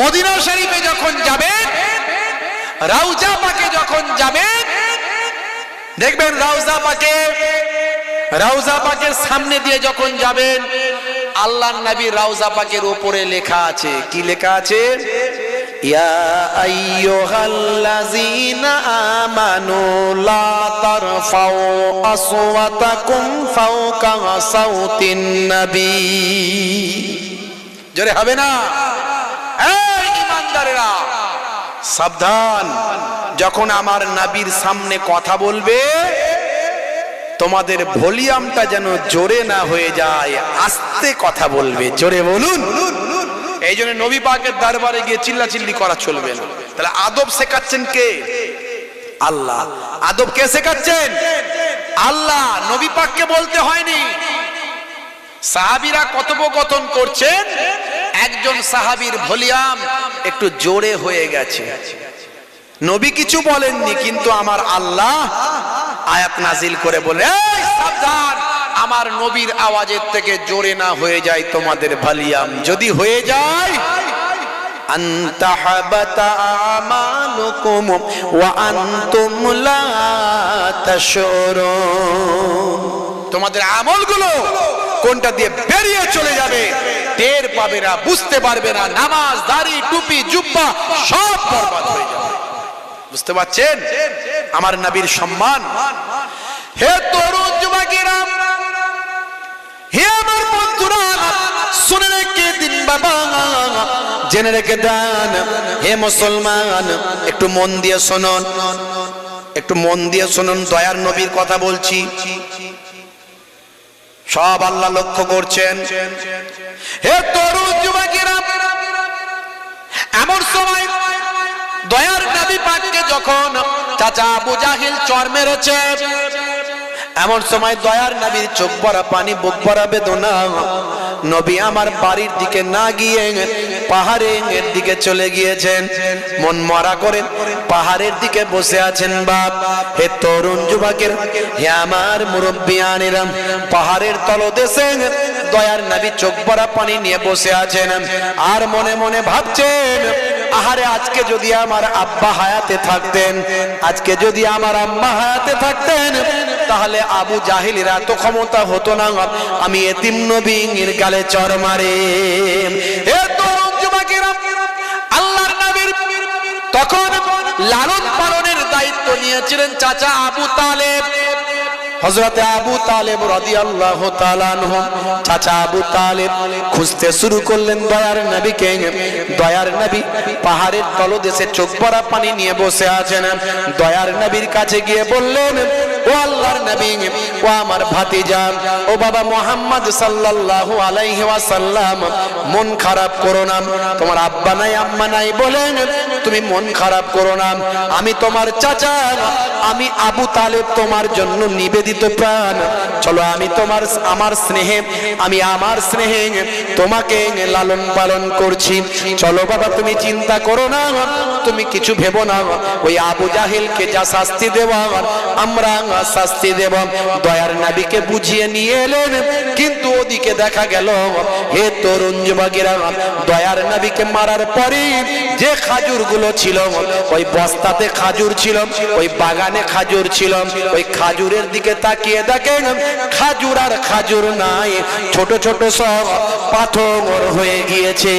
Medina শরীফে যখন যাবেন, রাউজা পাকে যখন যাবেন, দেখবেন রাউজা পাকে, রাউজা পাকের সামনে দিয়ে যখন যাবেন আল্লাহ নবী রাউজা পাকের উপরে লেখা আছে। কি লেখা আছে? ইয়া আইয়ুহাল্লাযীনা আমানু লা তারফাউ আসওয়াতাকুম ফাওকা সাউতিন নবী। জোরে হবে না? সাবধান। যখন আমার নাবির সামনে কথা বলবে, তোমাদের ভলিউমটা যেন জোরে না হয়ে যায়, আস্তে কথা বলবে, জোরে বলুন। এই জন্য নবী পাকের দরবারে গিয়ে চিল্লা চিল্লি করা চলবে না। তাহলে আদব শেখাচ্ছেন কে? আল্লাহ। আদব কে শেখাচ্ছেন? আল্লাহ। নবী পাককে বলতে হয়নি। সাহাবিরা কথোপকথন করছেন একজন সাহাবীর ভলিউম একটু জোরে হয়ে গেছে নবী কিছু বলেননি কিন্তু আমার আল্লাহ আয়াত নাজিল করে বলে "এই সাবধান আমার নবীর আওয়াজের থেকে জোরে না হয়ে যায় তোমাদের ভলিউম যদি হয়ে যায় أن تحبط أعمالكم وأنتم لا تشعرون তোমাদের আমলগুলো কোনটা দিয়ে বেরিয়ে চলে যাবে টের পাবে না, বুঝতে পারবে না। নামাজ, দাড়ি, টুপি, জুব্বা সব বরবাদ হয়ে যাবে। বুঝতে পারছেন? আমার নবীর সম্মান। হে তরুণ যুবকেরা, হে আমার বন্ধুরা, শুনে রেখে দিন বাবা, জেনে রেখে দেন, হে মুসলমান, একটু মন দিয়ে শুনুন, একটু মন দিয়ে শুনুন, দয়ার নবীর কথা বলছি। সব আল্লাহ লক্ষ্য করছেন। হে তরুণ যুবকেরা, এমন সময় দয়ার নবী পাককে যখন চাচা আবু জাহিল চর মেরেছে, এমন সময় দয়ার নবীর চোখ ভরা পানি, বুক ভরা বেদনা। নবী আমার বাড়ির দিকে না গিয়ে পাহাড়ের দিকে চলে গিয়েছেন। মন মরা করে পাহাড়ের দিকে বসে আছেন বাপ। হে তরুণ যুবকের, হে আমার মুরব্বী আনিরাম পাহাড়ের তলদেশে দয়ার নবী চোখ ভরা পানি নিয়ে বসে আছেন। আর মনে মনে ভাবছেন, আহারে আজকে যদি আমার আব্বা হায়াতে থাকতেন, আজকে যদি আমার আম্মা হায়াতে থাকতেন, তাহলে আবু জাহিলের এত ক্ষমতা হতো না, আমি এতিম নবীর গালে চর মারে। তখন লালন পালনের দায়িত্ব নিয়েছিলেন চাচা আবু তালেব। হজরতে আবু তালেব তাআলা আনহু চাচা আবু তালেব খুঁজতে শুরু করলেন দয়ার নবীকে। দয়ার নবী পাহাড়ের তলদেশে চোখ ভরা পানি নিয়ে বসে আছেন। দয়ার নবীর কাছে গিয়ে বললেন, ও আল্লাহর নবী, ও আমার ভাতিজা, ও বাবা মোহাম্মদ সাল্লাল্লাহু আলাইহি ওয়াসাল্লাম, মন খারাপ করো না। তোমার আব্বা নাই, আম্মা নাই বলেন, তুমি মন খারাপ করো না। আমি তোমার চাচা আমি আবু তালেব তোমার জন্য নিবেদিত প্রাণ। চলো আমি তোমার, আমার স্নেহে, আমি আমার স্নেহে তোমাকে লালন পালন করছি। চলো বাবা, তুমি চিন্তা করো না, তুমি কিছু ভেবো না। ওই আবু জাহিলকে যা শাস্তি দেওয়া, আমরা শাস্তি দেব। দয়ার নাবিকে বুঝিয়ে নিয়ে এলেন, কিন্তু ওদিকে দেখা গেল, হে তরুণ যুবকেরা, দয়ার নাবিকে মারার পরে যে খাজুরগুলো ছিল, ওই বস্তাতে খাজুর ছিল, ওই বাগানে খাজুর ছিল ওই খাজুরের দিকে তাকিয়ে দেখেন খাজুর আর খাজুর নাই, ছোট ছোট সব পাথর হয়ে গিয়েছে।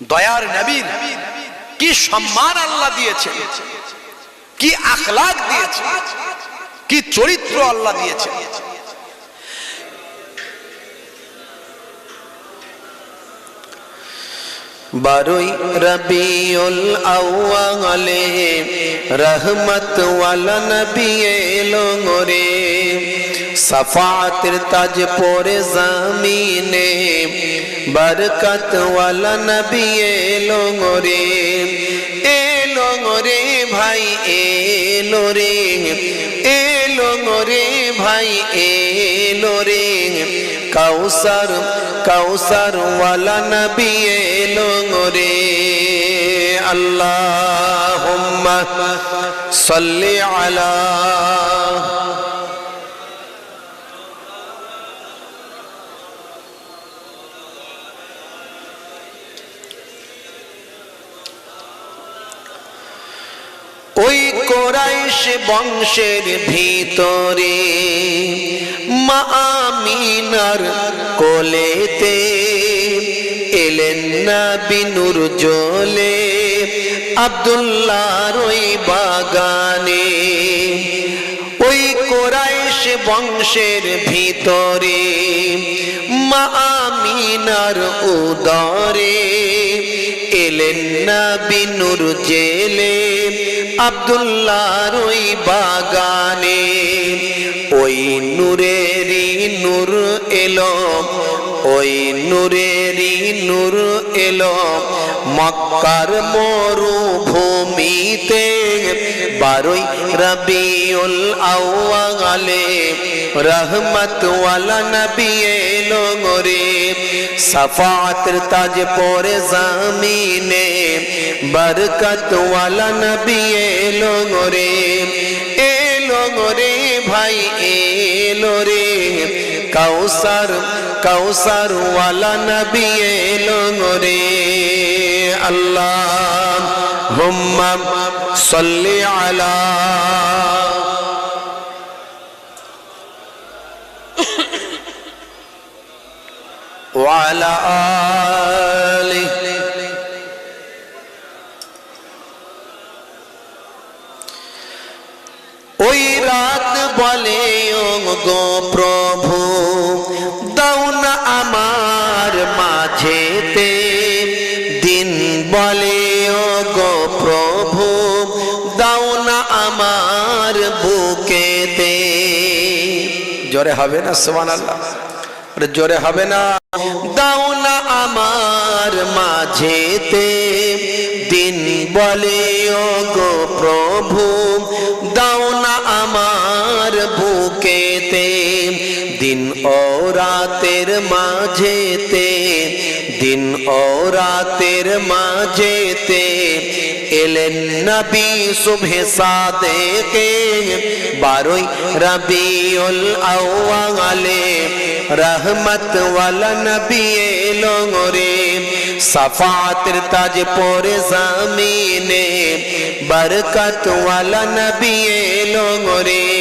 দয়ার নবীর কি সম্মান আল্লাহ দিয়েছে কি আখলাক দিয়েছে কি চরিত্র আল্লাহ দিয়েছে বারোই রবিউল আউয়ালে রহমত ওয়ালা নবী এলো রে সফাতের তাজ পরে জামিনে বরকত ওয়ালা নবী এলো রে এলো রে ভাই এলো রে এলো রে ভাই এলো রে। কাউসার কাউসার ওয়ালা নবী এলো রে আল্লাহ সাল্লি আলা কোরাইশ বংশের ভিতরে মা আমিনার কোলেতে এলেন না বিনুর জলে আব্দুল্লাহর ওই বাগানে। ওই কোরাইশ বংশের ভিতরে মা আমিনার উদরে এলেন না বিনুর জেলে, আব্দুল্লাহর ওই বাগানে। ওই নূরেরই নূর এলো, ওই নূরেরই নূর এলো। মক্কার মরুভূমিতে বারোই রবিউল আউয়ালে রহমত ওয়ালা নবী এলো রে সফাতের তাজ পরে জামিনে বরকত ওয়ালা নবী এলো রে এলো রে ভাই, এলো রে। কাউসার কাউসার ওয়ালা নবী এলো রে আল্লাহ হুম্মা, সাল্লি আলা وعلى آله ওই রাত বলে ও গো প্রভু দাও না আমার মাঝেতে দিন বলে ও গো প্রভু দাও না আমার বুকেতে জোরে হবে না সোমান আল্লাহ আরে জোরে হবে না। দাও না আমার মাঝেতে, দিন বলে ও গো প্রভু। দাও না আমার বুকেতে, দিন ও রাতের মাঝেতে। দিন ও রাতের মাঝেতে এলেন নবী সুবহে সাদেকে। বারোই রবিউল আউয়ালে রহমত ওয়ালা নবী এলো রে সফাতের তাজ পরে জামিনে বরকত ওয়ালা নবী এলো রে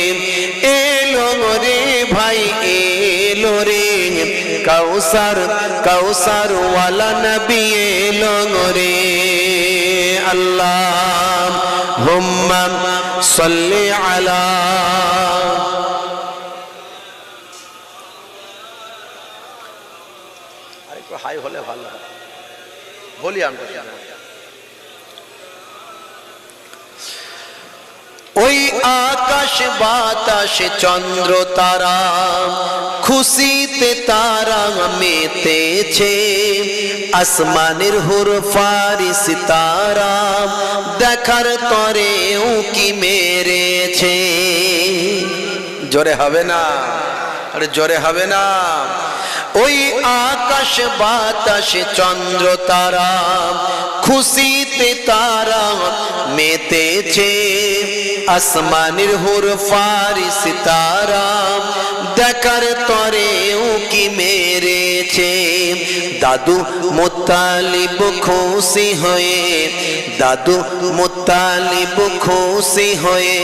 কাউসার কাউসার ওয়ালা নবী এলো রে আল্লাহ, হুম্মা সাল্লি আলা আরেকটু হাই হলে ভালো বলি আমরা। ওই আকাশ বাতাস চন্দ্র তারা, খুশিতে তারা মেতেছে। আসমানের হুর ফারিস তারা, দেখার তরে উকি মেরেছে। জোরে হবে না, আরে জোরে হবে না। ওই আকাশ বাতাস চন্দ্র তারা, খুশিতে তারা মেতেছে। আসমানের হুর ফারি তারা। দেখার তরে উকি মেরেছে? দাদু মোতালিব খুশি হয়ে, দাদু মোতালিব খুশি হয়ে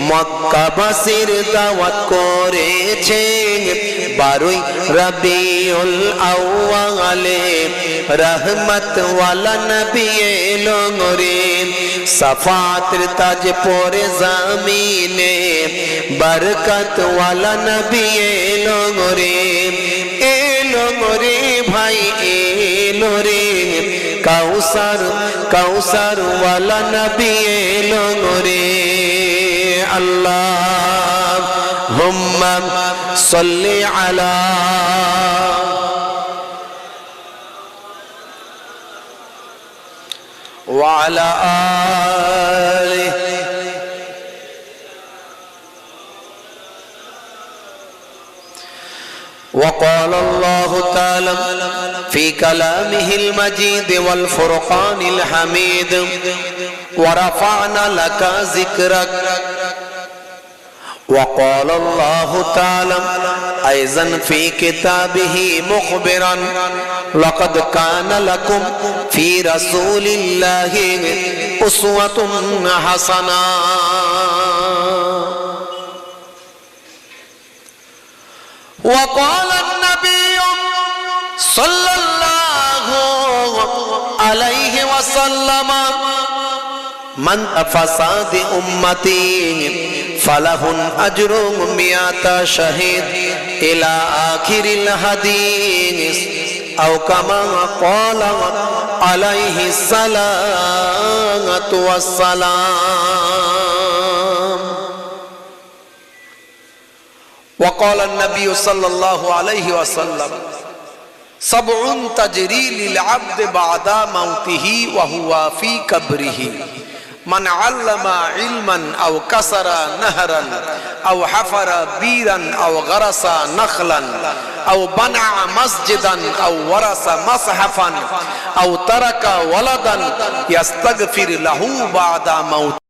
মক্কাবাসীর দাওয়াত করেছে বারোই রবিউল আউয়ালে রহমত ওয়ালা নবী এলো রে সফাতের তাজ পরে জামিনে বরকত ওয়ালা নবী এলো রে এলো রে ভাই এলো রে কাউসার কাউসার ওয়ালা নবী এলো রে আল্লাহ হুম্মা সাল্লি আলা وعلى آله وقال الله تعالى في كلامه المجيد والفرقان الحميد ورفعنا لك ذكرك وقال الله تعالى أيضا في كتابه مخبرا لقد كان لكم في رسول الله أسوة حسنة وقال النبي صلى الله عليه وسلم من فساد أمتي فله أجر مئة شهيد إلى آخر الحديث. أو كما قال عليه الصلاة والسلام وقال النبي صلى الله عليه وسلم سبع تجري للعبد بعد موته وهو في قبره من علم علما أو كسر نهرا أو حفر بيرا أو غرس نخلا أو بنع مسجدا أو ورث مصحفا أو ترك ولدا يستغفر له بعد موته.